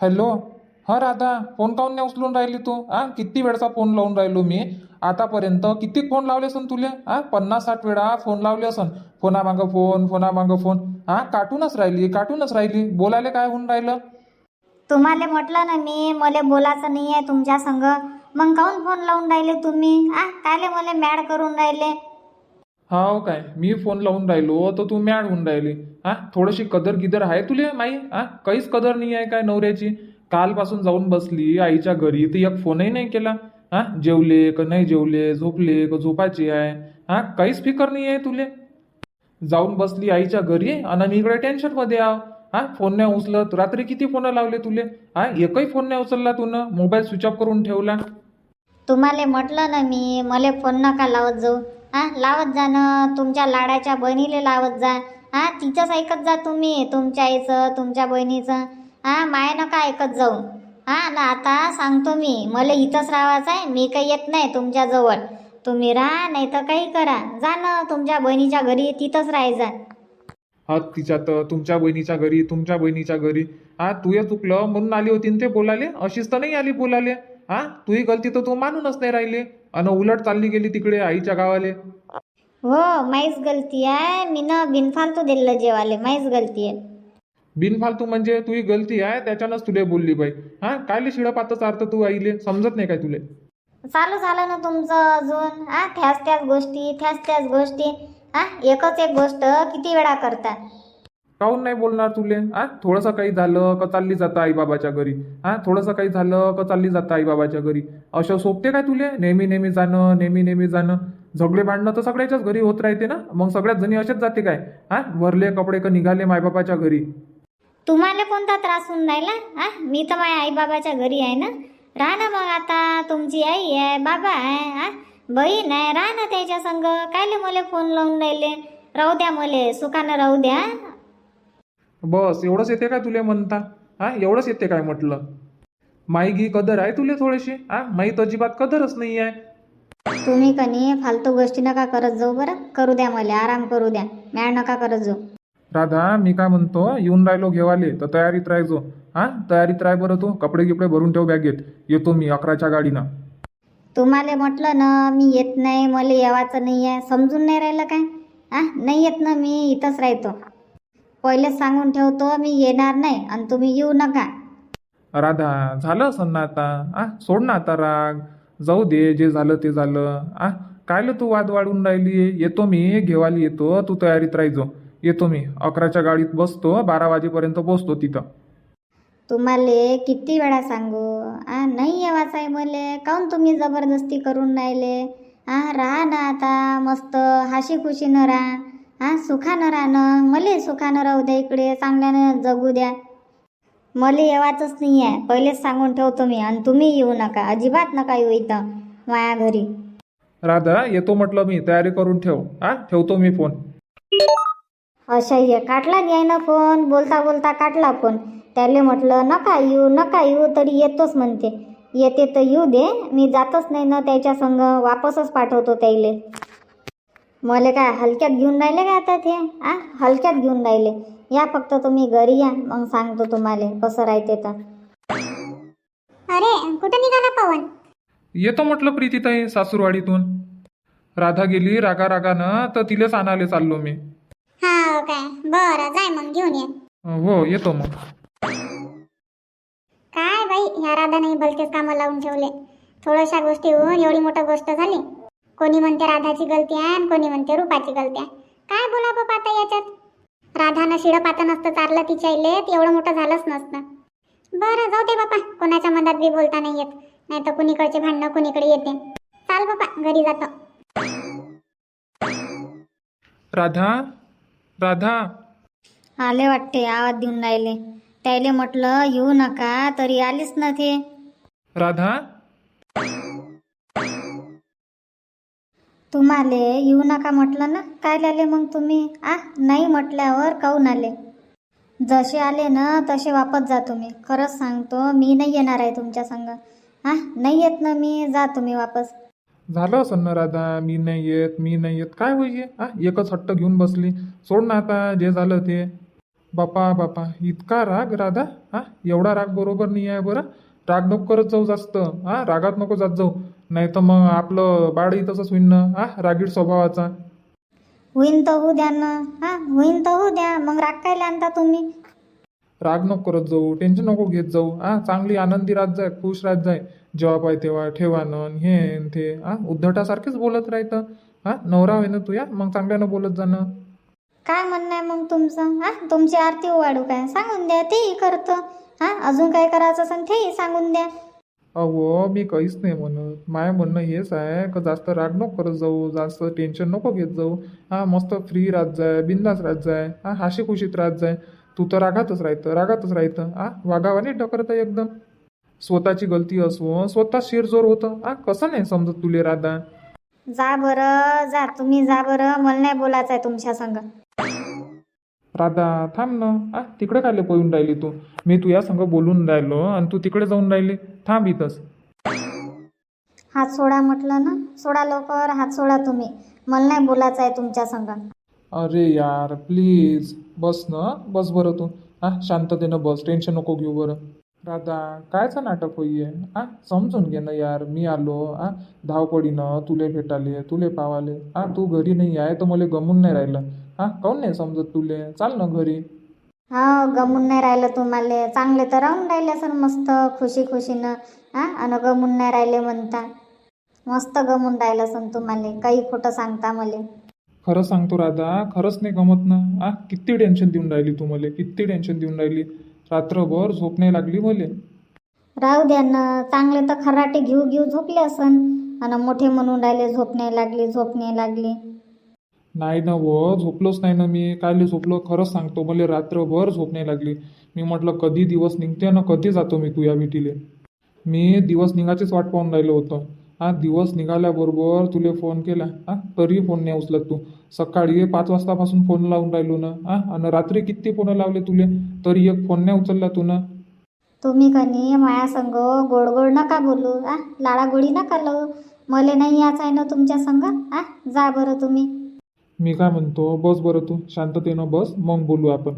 Hello. हा Radha phone काऊन नाही उचलून राहिली तू? आ? किती वेळचा फोन लावून राहिलो मी? आतापर्यंत किती फोन लावले असन तुले? आ? पन्नास साठ वेळा फोन लावले असन. फोना मागं फोन फोना मागं फोन. हा काटूनच राहिली काटूनच राहिली. बोलायला काय होऊन राहिलं? तुम्हाला म्हटलं ना मी मला बोलायचं नाही आहे तुमच्या संग. मग काऊन फोन लावून राहिले तुम्ही? आ? कायले मला मॅड करून राहिले? हाव काय मी फोन लावून राहिलो तर तू मॅड होऊन राहिली. हा थोडीशी कदर गिदर आहे तुले माई? हा काहीच कदर नाही आहे काय नवऱ्याची? कालपासून जाऊन बसली आईच्या घरी तर एक फोनही नाही केला. हा जेवले का नाही जेवले झोपले का झोपायची आहे? हा काहीच फिकर नाही आहे तुले. जाऊन बसली आईच्या घरी आणि मी इकडे टेन्शनमध्ये हा फोन नाही उचलत. रात्री किती फोन लावले तुले? हा एकही फोन नाही उचलला तू मोबाईल स्विच ऑफ करून ठेवला. तुम्हाला म्हटलं ना मी मला फोन नका लावत जाऊ. हा लावत जा ना. तुमच्या लाडाच्या बहिणीला लावत जा. हा तिचंच ऐकत जा तुम्ही तुमच्या आईचं तुमच्या बहिणीचं. हा माय नका ऐकत जाऊ. हा ना आता सांगतो मी मला इथंच राहायचं आहे मी काही येत नाही तुमच्याजवळ तुम्ही राहा नाही तर काही करा. जा ना तुमच्या बहिणीच्या घरी तिथंच राहायचा. हा तिच्यात तुमच्या बहिणीच्या घरी तुमच्या बहिणीच्या घरी. हा तू चुकलं म्हणून आली होती न ते बोलाले अशीच तर नाही आली बोलाले हा तुही गलती तर तू मानूनच नाही राहिली. अन उलट चालली गेली तिकडे आईच्या गावाले. हो माहीच गलती आहे. मी न बिनफालतू दिलं जेवाले माहीच गलती आहे. बिनफालतू म्हणजे तुही गलती आहे त्याच्यानंच तुले बोलली बाई. हा कायले शिडपातच अर्थ तू आईले? समजत नाही काय तुले? चालू झालं ना तुमचं अजून. हा त्याच त्याच गोष्टी त्याच त्याच गोष्टी. हा एकच एक गोष्ट किती वेळा करता? काहून नाही बोलणार तुले? हा थोडंसं काही झालं का चालली जातं आईबाबाच्या घरी? हा थोडंसं काही झालं का चालली जातं आईबाबाच्या घरी? असं सोपते काय तुले? नेहमी नेहमी जाणं नेहमी नेहमी जाणं. झगडे भांडणं तर सगळ्याच्याच घरी होत राहते ना? मग सगळ्याच जणी असेच जाते काय? हा? भरले कपडे का निघाले मायबापाच्या घरी. तुम्हाला कोणता त्रास होऊन राहिला? हा? मी तर माझ्या आई बाबाच्या घरी आहे ना? राहा ना मग आता तुमची आई आहे बाबा आहे हा? बहीण आहे राहा ना त्याच्या संग. कायले मला फोन लावून राहिले? राहू द्या मले सुखानं राहू द्या. बस एवढंच येते काय तुले म्हणता? हा? एवढंच येते काय म्हटलं? माई गी कदर आहे तुले थोडीशी? हा? माई तर अजिबात कदरच नाही आहे तुम्ही कनी फालतू गोष्टी नका करत जाऊ बरं. करू द्या मला आराम करू द्या. मॅड नका करत जाऊ. राधा मी काय म्हणतो येऊन राहिलो घेवाले तर तयारीत राहायचो हा? तयारीत राह बरं तू. कपडे गिपडे भरून ठेव बॅगेत. येतो मी अकराच्या गाडीनं. तुम्हाला म्हटलं ना मी येत नाही मला येवाचं नाही आहे. समजून नाही राहिलं काय? आ नाही येत ना मी इथंच राहतो. पहिलेच सांगून ठेवतो मी येणार नाही आणि तुम्ही येऊ नका. राधा झालं असं ना आता? आ सोड ना आता राग. जाऊ दे जे झालं ते झालं. आ? कायलं तू वाद वाढून राहिली? येतो मी घेवाली येतो. तू तयारीत राहायचो. येतो मी. अकराच्या गाडीत बसतो. बारा वाजेपर्यंत पोचतो तिथं. तुम्हाला किती वेळा सांगू? आ नाही येवाचं आहे मले. काऊन तुम्ही जबरदस्ती करून राहिले? आ राहा ना आता मस्त हाशी खुशीनं राहा. हा सुखानं राहणं मले सुखानं राहू द्या इकडे. चांगल्यानं जगू द्या. मला येवाचंच नाही आहे पहिलेच सांगून ठेवतो मी आणि तुम्ही येऊ नका. अजिबात नका येऊ इथं माया घरी. राधा येतो म्हटलं मी. तयारी करून ठेव. आ ठेवतो मी फोन. असह्य काटला घ्याय ना फोन? बोलता बोलता काटला फोन. त्याले म्हटलं नका येऊ नका येऊ तरी येतोच म्हणते. येते तर येऊ दे. मी जातच नाही ना त्याच्या संग. वापसच पाठवतो त्याले. मला काय हलक्यात घेऊन राहिले का आता ते? आ हलक्यात घेऊन राहिले. या फक्त तुम्ही घरी या मग सांगतो तुम्हाला कसं राहते तर. अरे कुठं निघाला पवन? येतो म्हटलं प्रीतीताई सासूरवाडीतून. राधा गेली रागा रागानं तर तिलेच आणायला चाललो मी. हा काय? बरं जाय मग घेऊन ये. हो येतो मग. काय बाई ह्या राधाने भलतेच कामं लावून ठेवले. थोड्याशा गोष्टी होऊन एवढी मोठी गोष्ट झाली. कोणी म्हणते राधाची गलती आहे आणि कोणी म्हणते रूपाची गलती आहे. काय बोला बाबा आता याच्यात? राधानं शिडं पाता नसतं चारलं तिच्या इले तर एवढं मोठं झालंच नसतं. बरं जाऊ दे बापा कोणाच्या मनात बी बोलता नाही येत. नाही तर कुणीकडचे भांडणं कुणीकडे येते. चाल बापा घरी जातो. राधा राधा. आले वाटते आवाज देऊन राहिले. त्याले म्हटलं येऊ नका तरी आलीच ना ते. राधा. तुम्हाला येऊ नका म्हटलं ना? काय आले मग तुम्ही? आ? नाही म्हटल्यावर काऊन आले? जसे आले ना तसे वापस जा तुम्ही. खरंच सांगतो मी नाही येणार आहे तुमच्या संग. हा नाही येत ना मी? जा तुम्ही वापस. झालं असं ना राधा. मी नाही येत मी नाही येत. काय होईये? हा एकच हट्ट घेऊन बसली. सोड ना आता जे झालं ते. बापा बापा. इतका राग राधा. हा एवढा राग बरोबर नाही आहे बरं. राग नको करत जाऊ जास्त. हा रागात नको जात जाऊ. नाही तर मग आपलं बाळही तसंच होईन ना हा? रागीट स्वभावाचा. होईन तर होऊ द्या ना हा? होईन तर होऊ द्या. मग राग काय आणता तुम्ही? राग नको करत जाऊ टेन्शन नको घेत जाऊ हा? चांगली आनंदी राहत जाय खुश राहत जाय. जेव्हा पाय तेव्हा ठेवानं हे न ते हा? उद्धटासारखेच बोलत राहतं हा? नवरा होय ना तुया मग चांगल्यानं बोलत जाणं काय म्हणणं आहे मग तुमचं हा? तुमची आरती वाढू काय? सांगून द्या तेही करतो. हा? अजून काय करायचं असेल तेही सांगून द्या. अहो मी काहीच नाही म्हणत. माय म्हणणं हेच आहे का जास्त राग नको करत जाऊ जास्त टेन्शन नको घेत जाऊ. हा मस्त फ्री राहत जाय बिंदास राहत जाय. हा हाशी खुशीत राहत जाय. तू तर रागातच राहतं रागातच राहतं. आ वागावाने डकरत एकदम. स्वतःची गलती असो स्वतः शिरजोर होतं. आ कसं नाही समजत तुले राधा? जा बरं जा. तुम्ही जा बरं. मला नाही बोलायचं आहे तुमच्या संग. राधा थांब ना. आ तिकडे काय पळून राहिली तू? मी तुझ्या संग बोलून राहिलो आणि तू तिकडे जाऊन राहिली. थांब इथंच. हात सोडा म्हटलं ना. सोडा लवकर हात सोडा तुम्ही. मला नाही बोलायचं आहे तुमच्या संग. अरे यार प्लीज बस ना. बस बरं तू. हा शांततेनं बस. टेन्शन नको घेऊ बरं. राधा कायचं नाटक होईये? आ समजून घे ना यार. मी आलो. आ धावपडीनं तुले भेटाले तुले पावाले. आ तू घरी नाही आहे तर मला गमून नाही राहिलं. हा काऊन नाही समजत तुले? चाल ना घरी. हा गमून नाही राहिलं तुम्हाला. चांगले तर राहून राहिले असं मस्त खुशी खुशीनं. हा आणि गमून नाही राहिले म्हणता. मस्त गमून राहिलं असं तुम्हाला काही खोटं सांगता मला. खरं सांगतो राधा खरंच नाही गमत ना. आ किती टेन्शन देऊन राहिली तू मला किती टेन्शन देऊन राहिली. रात्रभर झोप नाही लागली मले. राहू द्या ना चांगले तर खराटे घेऊ घेऊ झोपले असन. आणि मोठे म्हणून राहिले झोप नाही लागली झोप नाही लागली. नाही ना व झोपलोच नाही ना मी. कायले झोपलो? खरंच सांगतो मला रात्रभर झोप नाही लागली. मी म्हटलं कधी दिवस निघते ना कधी जातो मी तू या विटीले मी दिवस निघाचीच वाट पाहून राहिलो होतो. हा दिवस निघाल्याबरोबर तुले फोन केला. हा तरी फोन नाही उचलत तू. सकाळी पाच वाजतापासून फोन लावून राहिलो ना. हा आणि रात्री किती फोन लावले तुले? तरी एक फोन नाही उचलला तू ना. तुम्ही कनी माया संग गोड गोड नका बोलू. आ लाडागोडी नका लावू. मले नाही याच आहे ना तुमच्या संग. आ जा बरं तुम्ही. मी काय म्हणतो बस बरं तू. शांततेनं बस. मग बोलू आपण.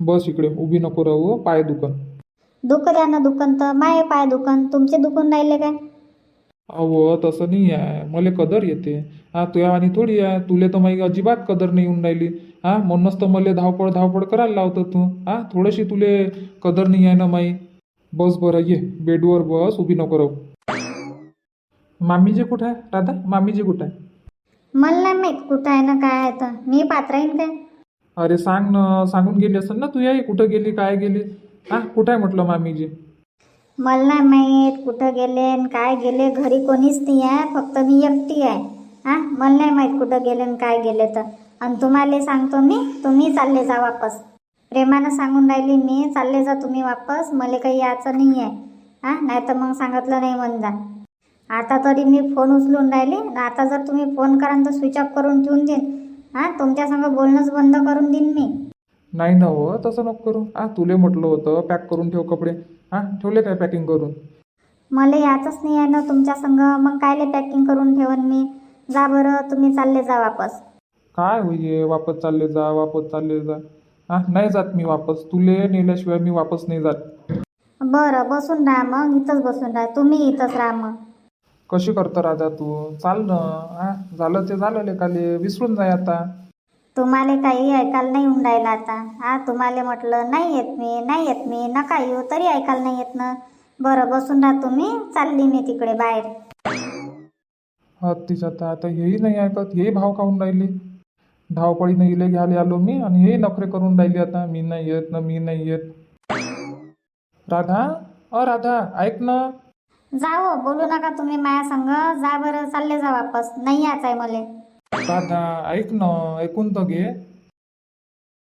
बस इकडे. उभी नको राहू पाय दुकान दुख द्या ना दुकान तर? माये पाय दुकान तुमचे दुखून राहिले काय? अहो तसं नाही आहे. मला कदर येते. हा तुया आणि थोडी आहे तुले तर माही अजिबात कदर नाही येऊन राहिली. हा म्हणूनच तर मला धावपळ धावपळ करायला लावतं तू. हा थोडीशी तुले कदर नाही आहे ना माई. बस बरं ये. बेडवर बस. उभी नको राहू. मामीजी कुठं आहे? राधा मामीजी कुठं आहे? मला नाही माहीत कुठं आहे ना काय आहे तर. मी पात्र येईन काय? अरे सांग ना सांगून गेली असेल ना तू याही कुठं गेली काय गेली? हा कुठं आहे म्हटलं मामीजी? मला नाही माहीत कुठं गेले न काय गेले. घरी कोणीच नाही आहे फक्त मी एकटी आहे. हा मला नाही माहीत कुठं गेले न काय गेले तर. आणि तुम्हाला सांगतो मी तुम्ही चालले जा वापस. प्रेमानं सांगून राहिली मी चालले जा तुम्ही वापस. मला काही यायचं नाही आहे. हा नाही तर मग सांगितलं नाही म्हण जा. आता तरी मी फोन उचलून राहिले. आता जर तुम्ही फोन कराल तर स्विच ऑफ करून ठेवून देईन. हा तुमच्या संग बोलणंच बंद करून देईन मी. नाही ना हो तसं नको करू. हा तुले म्हटलं होतं पॅक करून ठेव कपडे. हा ठेवले काय पॅकिंग करून? मला याचंच नाही आहे ना तुमच्या संग. मग कायले पॅकिंग करून ठेवन मी? जा बरं तुम्ही चालले जा वापस. काय होईये वापस चालले जा वापस चालले जा. हा नाही जात मी वापस. तुले नेल्याशिवाय मी वापस नाही जात. बरं बसून राहा मग. इथंच बसून राहा. तुम्ही इथंच राहा मग. कशी करतं राजा तू? चाल ना हा? झालं ते झालं लेकाले विसरून जाय आता. तुम्हाला काही ऐकायला नाही होऊन राहिलं आता. हा तुम्हाला म्हटलं नाही येत मी नाही येत मी नका येऊ तरी ऐकायला नाही येत ना. बरं बसून राहा तुम्ही चालली मी तिकडे बाहेर. हत्तीच आता आता हेही नाही ऐकत हेही भाव खाऊन राहिली? धावपळीनं इले घ्यायला आलो मी आणि हेही नखरे करून राहिली आता. मी नाही येत ना मी नाही येत. राधा? अ राधा ऐक ना. जाओ हो, बोलू नका तुम्ही माया संग. जा बरं चालले जा वापस. नाही यायचंय आहे मला. दादा ऐक ना ऐकून तर घे.